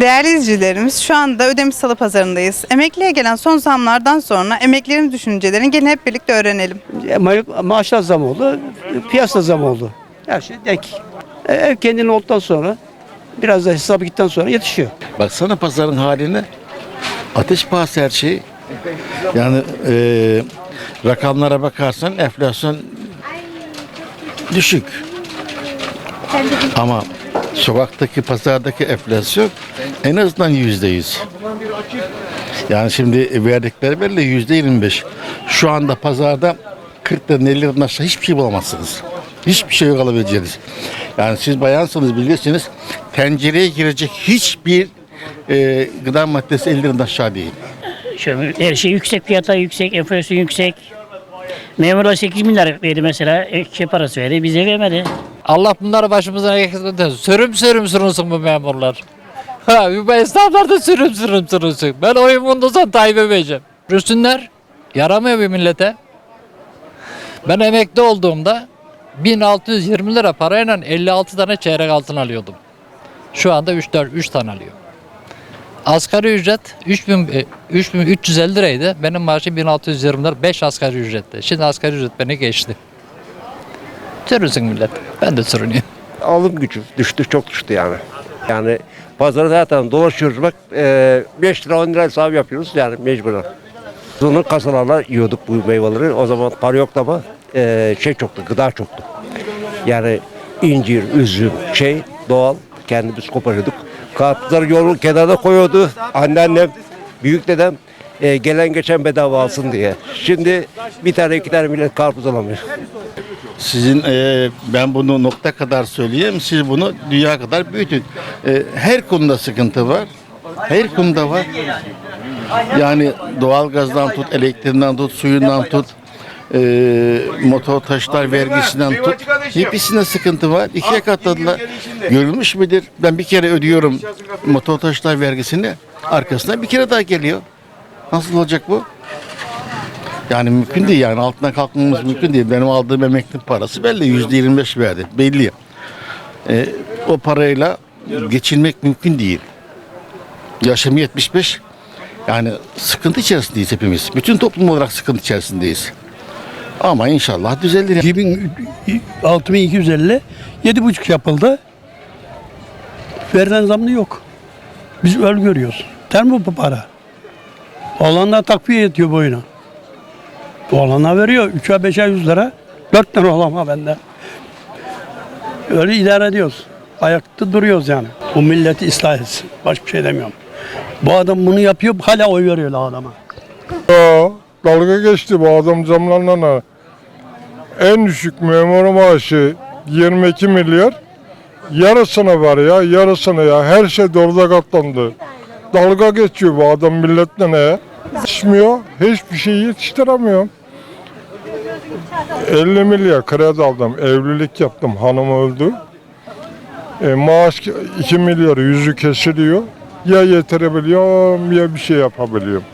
Değerli izleyicilerimiz şu anda Ödemiş Salı Pazarı'ndayız. Emekliye gelen son zamlardan sonra emeklilerin düşüncelerini gene hep birlikte öğrenelim. Ma- maaşlar zam oldu, piyasa zam oldu. Her şey denk. E, Ev kendinin olduktan sonra biraz da hesabı gittikten sonra yetişiyor. Baksana pazarın haline. Ateş pahası her şey. Yani e, rakamlara bakarsan enflasyon düşük. Ama sokaktaki pazardaki enflasyon en azından yüzde yüz. Yani şimdi verdikleri belli yüzde yirmi beş. Şu anda pazarda 40 liradan 50 liradan aşağı hiçbir şey bulamazsınız. Hiçbir şey yok alabileceğiniz. Yani siz bayansınız bilirsiniz. Tencereye girecek hiçbir e, gıda maddesi 50 liradan aşağı değil. Şöyle her şey yüksek fiyata yüksek, enflasyon yüksek. Memurlar 8 milyar verdi mesela, şey parası verdi, bize vermedi. Allah bunları başımıza getirsin. Sürüm sürüm sürünsün bu memurlar. Ha, bu esnaflar da sürüm sürüm sürünsün. Ben bundan sonra Tayyip'e vereceğim. Rüsünler yaramıyor bir millete. Ben emekli olduğumda 1620 lira parayla 56 tane çeyrek altın alıyordum. Şu anda 3 4 3 tane alıyorum. Asgari ücret 3000 e, 3350 liraydı. Benim maaşım 1620 lira. 5 asgari ücretti. Şimdi asgari ücret beni geçti. Sürünsün millet. Ben de sürünüyorum. alım gücü düştü çok düştü yani. Yani pazarı zaten dolaşıyoruz bak e, 5 lira 10 lira hesap yapıyoruz yani mecburen. Bunu kasalarla yiyorduk bu meyveleri. O zaman para yoktu ama e, şey çoktu, gıda çoktu. Yani incir, üzüm, şey doğal kendimiz koparıyorduk. Karpuzları yolun kenarına koyuyordu. Anneannem, büyük dedem e, gelen geçen bedava alsın diye. Şimdi bir tane iki tane millet karpuz alamıyor. Sizin e, ben bunu nokta kadar söyleyeyim. Siz bunu dünya kadar büyütün. E, her konuda sıkıntı var. Her konuda var. Yani doğalgazdan tut, elektriğinden tut, suyundan tut, e, motor taşlar vergisinden tut. Hepsinde sıkıntı var. İkiye katladılar. Görülmüş müdür? Ben bir kere ödüyorum motor taşlar vergisini. Arkasına bir kere daha geliyor. Nasıl olacak bu? Yani mümkün değil yani altından kalkmamız mümkün değil. Benim aldığım emekli parası belli yüzde 25 verdi belli. Ee, o parayla geçinmek mümkün değil. Yaşım 75. Yani sıkıntı içerisindeyiz hepimiz. Bütün toplum olarak sıkıntı içerisindeyiz. Ama inşallah düzelir. 2000 6250 7,5 yapıldı. Verilen zamlı yok. Biz öl görüyoruz. Ter mi bu para? Olanlar takviye yetiyor boyuna. Olanlar veriyor 3'e 5'e 100 lira. 4 tane olama bende. Öyle idare ediyoruz. Ayakta duruyoruz yani. Bu milleti ıslah etsin. Başka bir şey demiyorum. Bu adam bunu yapıyor hala oy veriyorlar adama. Ya, dalga geçti bu adam zamlarla. En düşük memur maaşı 22 milyar. Yarısına var ya, yarısına ya. Her şey doluda katlandı. Dalga geçiyor bu adam milletle ne? Yetişmiyor, hiçbir şey yetiştiremiyor. 50 milyar kredi aldım, evlilik yaptım, hanım öldü. E, maaş 2 milyar yüzü kesiliyor. Ya yetirebiliyorum ya bir şey yapabiliyorum.